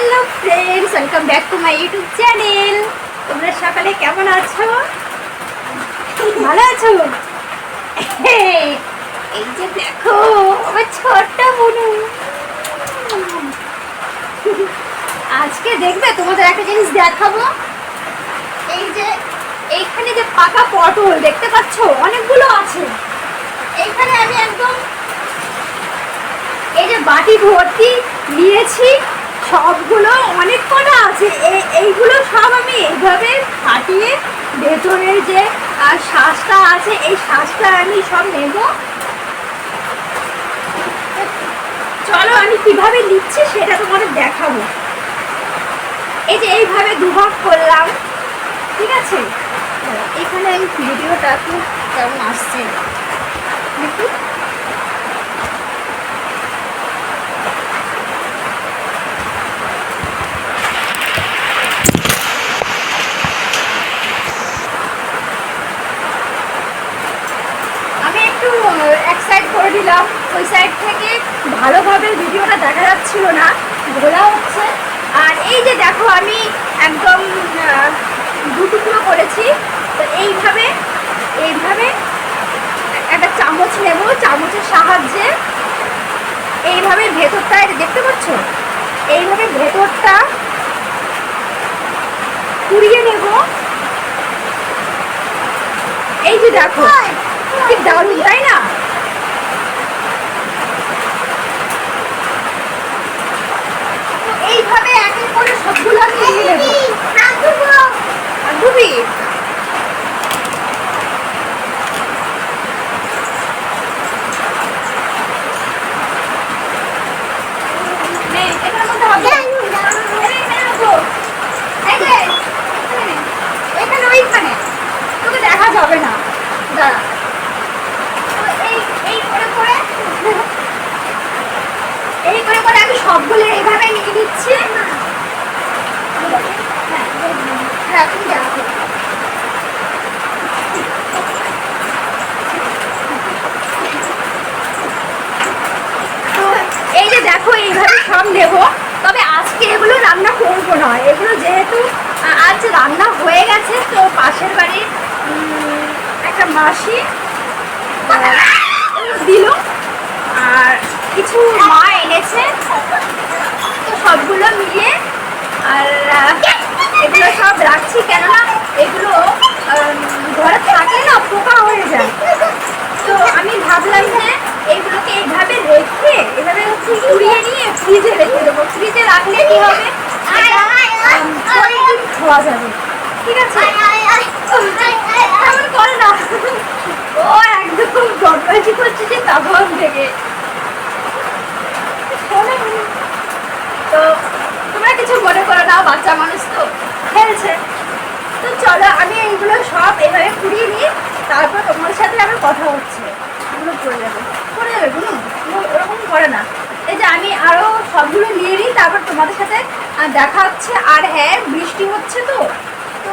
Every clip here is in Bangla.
Hello friends, welcome back to my YouTube channel. তোমরা সকালে কেমন আছো? ভালো আছো? এই যে দেখো, আমার ছোট্ট বনু। আজকে দেখবে, তোমাদের একটা জিনিস দেখাবো। এই যে এইখানে যে পাকা পটল, দেখতে পাচ্ছ? অনেকগুলো আছে। এইখানে আমি একদম এই যে বাটি ভর্তি নিয়েছি। সবগুলো অনেক কটা আছে। এই এইগুলো সব আমি এইভাবে ফাটিয়ে ভেতরের যে শ্বাসটা আছে, এই শ্বাসটা আমি সব নেব। চলো, আমি কীভাবে নিচ্ছি সেটা তোমাদের দেখাবো। এই যে এইভাবে দুভাগ করলাম। ঠিক আছে? এখানে আমি ভিডিওটা কেমন আসছে? দেখি আমি একটু আহ, এক সাইড করে দিলাম ওই সাইড থেকে ভালোভাবে ভিডিওটা দেখা যাচ্ছিল না ঘোলা হচ্ছে। আর এই যে দেখো আমি একদম আহ, দু টুকরো করেছি। তো এইভাবে এইভাবে একটা চামচ নেব চামচের সাহায্যে এইভাবে ভেতরটা দেখতে পাচ্ছ? এইভাবে ভেতরটা কুড়িয়ে নেব। এই যে দেখো দারুণ তাই না তো এইভাবে এক এক নিয়ে নেব নে, এটার মধ্যে হবে। এই, এখানে রাখো। এই যে, এখানে। এখানে ওইখানে তোকে দেখা যাবে না দাঁড়া তো এই এই করে করে এই করে করে আমি সবগুলো এইভাবে নিয়ে নিচ্ছি হ্যাঁ তুমি দেখো তো এই যে দেখো এইভাবে সব নেব। তবে আজকে এগুলো রান্না করব না। এগুলো যেহেতু আজ রান্না হয়ে গেছে, তো পাশের বাড়ির একটা মাসি দিল। আর কিছু মা এনেছে। তো সবগুলো মিলিয়ে, আর এগুলো সব রাখছি। কেননা এগুলো আম, ঘরে থাকলে না পোকা হয়ে যায় তো আমি ভাবলাম যে এইগুলোকে এইভাবে রেখে এভাবে নিয়ে ফ্রিজে রেখে দেবো। ফ্রিজে রাখলে কি হবে? খাওয়া যাবে। ঠিক আছে? এমন করে না। ও একদম বদমাইশি করছে যে তখন থেকে। তো তোমরা কিছু মনে করো না বাচ্চা মানুষ তো খেলছে। তো চলো আমি এইগুলো সব এভাবে কুড়িয়ে নিই তারপর তোমার সাথে আমার কথা হচ্ছে। এগুলো পড়ে যাবে। পড়ে যাবে কোনো ওরকম করে না। এই যে আমি আরও সবগুলো নিয়ে নিই তারপর তোমাদের সাথে দেখা হচ্ছে। আর হ্যাঁ বৃষ্টি হচ্ছে তো। তো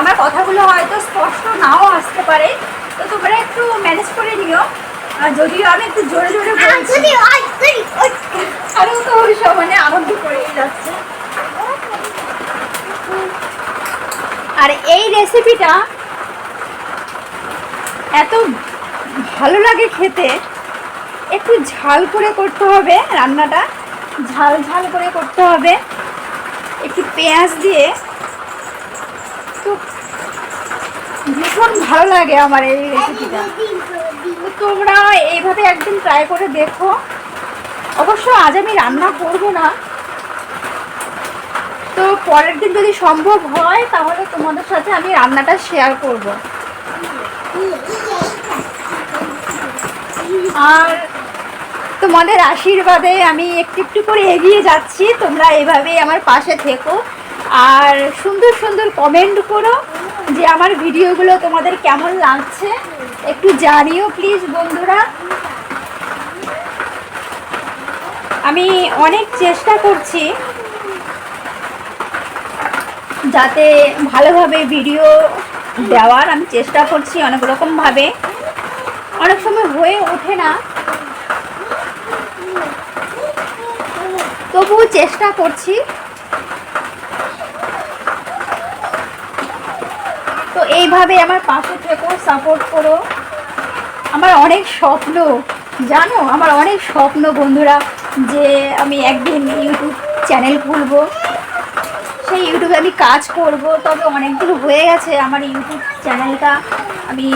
আমার কথাগুলো হয়তো স্পষ্ট নাও আসতে পারে। তো তোমরা একটু ম্যানেজ করে নিও। আর যদিও আমি একটু জোরে জোরে বলছি। আরও তো ওই সমানে আনন্দ করেই যাচ্ছে। আর এই রেসিপিটা এত ভালো লাগে খেতে। একটু ঝাল করে করতে হবে রান্নাটা। ঝাল ঝাল করে করতে হবে। একটু পেঁয়াজ দিয়ে। তো ভীষণ ভালো লাগে আমার এই রেসিপিটা। তো তোমরা এইভাবে একদিন ট্রাই করে দেখো। অবশ্য আজ আমি রান্না করব না। তো পরের দিন যদি সম্ভব হয়, তাহলে তোমাদের সাথে আমি রান্নাটা শেয়ার করব। আর তোমাদের আশীর্বাদে আমি একটু একটু করে এগিয়ে যাচ্ছি। তোমরা এভাবেই আমার পাশে থেকো। আর সুন্দর সুন্দর কমেন্ট করো যে আমার ভিডিওগুলো তোমাদের কেমন লাগছে। একটু জানিও প্লিজ বন্ধুরা। আমি অনেক চেষ্টা করছি যাতে ভালোভাবে ভিডিও দেওয়ার। আমি চেষ্টা করছি অনেক রকমভাবে। অনেক সময় হয়ে ওঠে না। তবুও চেষ্টা করছি। তো এইভাবে আমার পাশে থেকো সাপোর্ট করো। আমার অনেক স্বপ্ন, জানো, আমার অনেক স্বপ্ন বন্ধুরা, যে আমি একদিন ইউটিউব চ্যানেল খুলব। সেই ইউটিউবে আমি কাজ করব, তবে অনেকগুলো হয়ে গেছে আমার ইউটিউব চ্যানেলটা আমি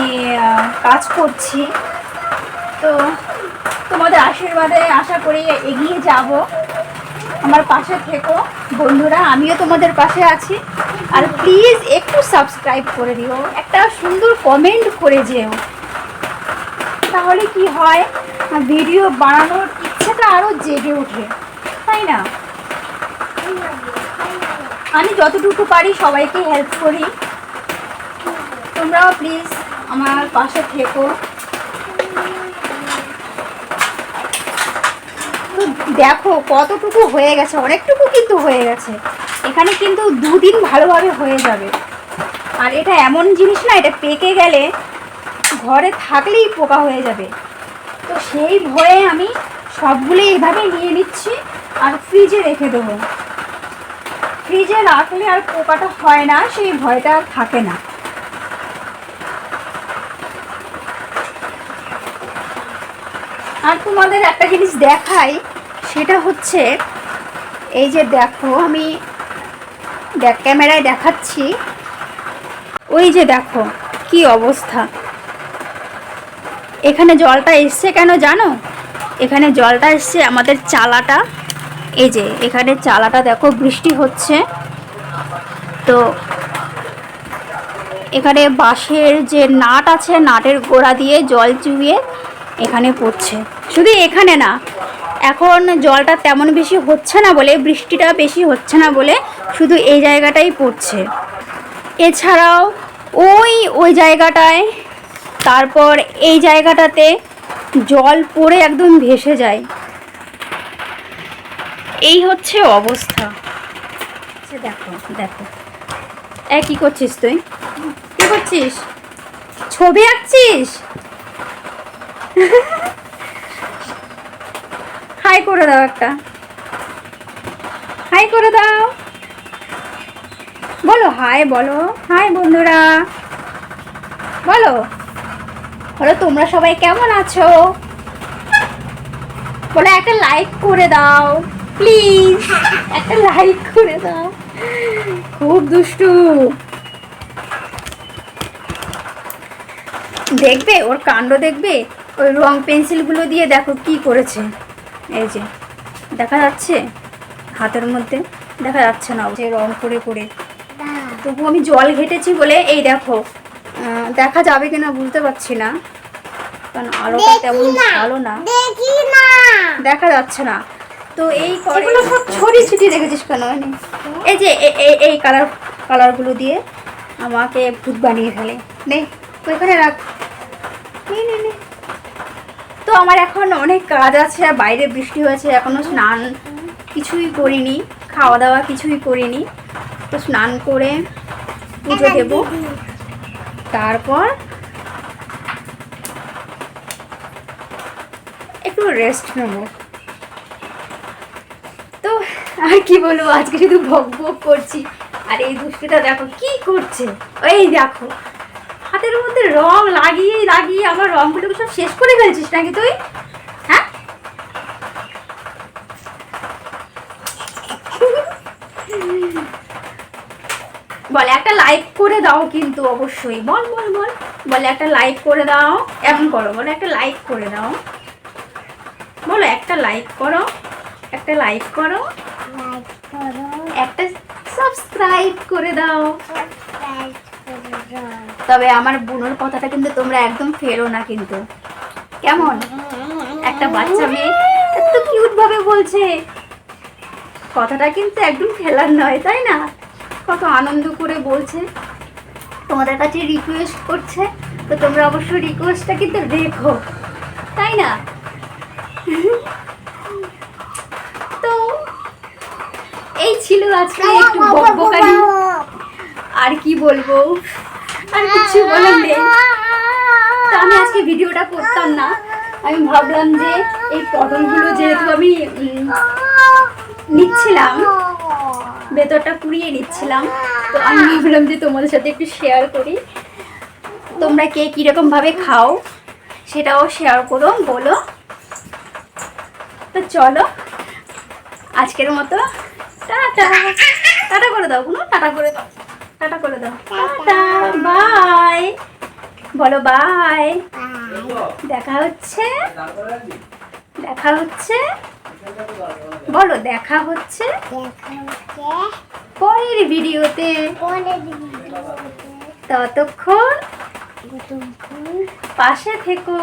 কাজ করছি। তো তোমাদের আশীর্বাদে আশা করি এগিয়ে যাব। আমার পাশে থেকো। বন্ধুরা, আমিও তোমাদের পাশে আছি। আর প্লিজ একটু সাবস্ক্রাইব করে দিও। একটা সুন্দর কমেন্ট করে যেও। তাহলে কি হয়? ভিডিও বানানোর ইচ্ছাটা আরও জেগে ওঠে। তাই না? আমি যতটুকু পারি সবাইকে হেল্প করি। তোমরাও প্লিজ আমার পাশে থেকো। তো দেখো কতটুকু হয়ে গেছে, অনেকটুকু কিন্তু হয়ে গেছে। এখানে কিন্তু দুদিন ভালোভাবে হয়ে যাবে। আর এটা এমন জিনিস না, এটা পেকে গেলে ঘরে থাকলেই পোকা হয়ে যাবে। তো সেই ভয়ে আমি সবগুলো এইভাবে নিয়ে নিচ্ছি আর ফ্রিজে রেখে দেবো। ফ্রিজে রাখলে আর পোকাটা হয় না, সেই ভয়টা আর থাকে না। আর তোমাদের একটা জিনিস দেখাই, সেটা হচ্ছে, এই যে দেখো, আমি দেখ, ক্যামেরায় দেখাচ্ছি। ওই যে দেখো, কি অবস্থা। এখানে জলটা এসছে কেন জানো? এখানে জলটা এসছে আমাদের চালাটা। এই যে, এখানে চালাটা দেখো, বৃষ্টি হচ্ছে। তো এখানে বাঁশের যে নাট আছে, নাটের গোড়া দিয়ে জল চুইয়ে এখানে পড়ছে। শুধু এখানে না এখন জলটা তেমন বেশি হচ্ছে না বলে বৃষ্টিটা বেশি হচ্ছে না বলে শুধু এই জায়গাটাই পড়ছে। এছাড়াও ওই ওই জায়গাটায় তারপর এই জায়গাটাতে জল পড়ে একদম ভেসে যায়। এই হচ্ছে অবস্থা। আচ্ছা, দেখো দেখো। এ কি করছিস তুই? কি করছিস? ছবি আঁকছিস? হাই করে দাও একটা। হাই করে দাও। বলো, হাই বলো। হাই বন্ধুরা। বলো বলো তোমরা সবাই কেমন আছো? বলো, একটা লাইক করে দাও প্লিজ একটা লাইক করে দাও। খুব দুষ্টু। দেখবে, ওর কাণ্ড দেখবে? ওই রং পেন্সিলগুলো দিয়ে দেখো কি করেছে। এই যে দেখা যাচ্ছে? হাতের মধ্যে। দেখা যাচ্ছে না যে রং করে করে। তবু আমি জল ঘেটেছি বলে এই দেখো দেখা যাবে কিনা বুঝতে পারছি না। কারণ আলোটা তেমন ভালো না। দেখা যাচ্ছে না। তো এই করে সব ছড়িয়ে ছিটিয়ে রেখেছিস কেন? এই যে এই কালার কালারগুলো দিয়ে আমাকে ভূত বানিয়ে ফেলে। নে ওইখানে রাখ। নে নে নে। তো আমার এখন অনেক কাজ আছে বাইরে বৃষ্টি হয়েছে এখনও স্নান কিছুই করিনি খাওয়া দাওয়া কিছুই করিনি। তো স্নান করে পুজো দেবো। তারপর একটু রেস্ট নেব। তো আর কি বলব আজকে শুধু ভক ভক করছি। আর এই দুষ্টুটা দেখো কি করছে। এই দেখো হাতের মধ্যে রং লাগিয়ে লাগিয়ে আমার রংগুলোকে সব শেষ করে ফেলছিস নাকি তুই? হ্যাঁ? বলে একটা লাইক করে দাও কিন্তু অবশ্যই। বল বল বল। বলে একটা লাইক করে দাও। এমন করো বলে একটা লাইক করে দাও। বলো একটা লাইক করো। একটা লাইক করো। একটা সাবস্ক্রাইব করে। দাও সাবস্ক্রাইব করে দাও। তবে আমার বোনের কথাটা কিন্তু তোমরা একদম ফেরো না কিন্তু। কেমন? একটা বাচ্চা মেয়ে? এত কিউট ভাবে বলছে। কথাটা কিন্তু একদম ফেলার নয় তাই না? কত আনন্দ করে বলছে। তোমাদের কাছে রিকোয়েস্ট করছে তো তোমরা অবশ্যই রিকোয়েস্টটা কিন্তু রেখো তাই না? তো এই ছিল আজকে একটু বকবকানি। আর কি বলব? আর কিছু বলার নেই। তো আমি আজকে ভিডিওটা করতাম না। আমি ভাবলাম যে এই পটলগুলো যেহেতু আমি নিচ্ছিলাম, ভেতরটা পুড়িয়ে নিচ্ছিলাম, তো আমি ভাবলাম যে তোমাদের সাথে একটু শেয়ার করি। তোমরা কে কীরকম ভাবে খাও, সেটাও শেয়ার করো, বলো। তো চলো, আজকের মতো, টাটা। টাটা করে দাও কোনো, টাটা করে দাও। টাটা করে দাও। টাটা। বাই। বলো বাই। দেখা হচ্ছে। দেখা হচ্ছে। বলো দেখা হচ্ছে পরের ভিডিওতে। ততক্ষণ পাশে থেকো।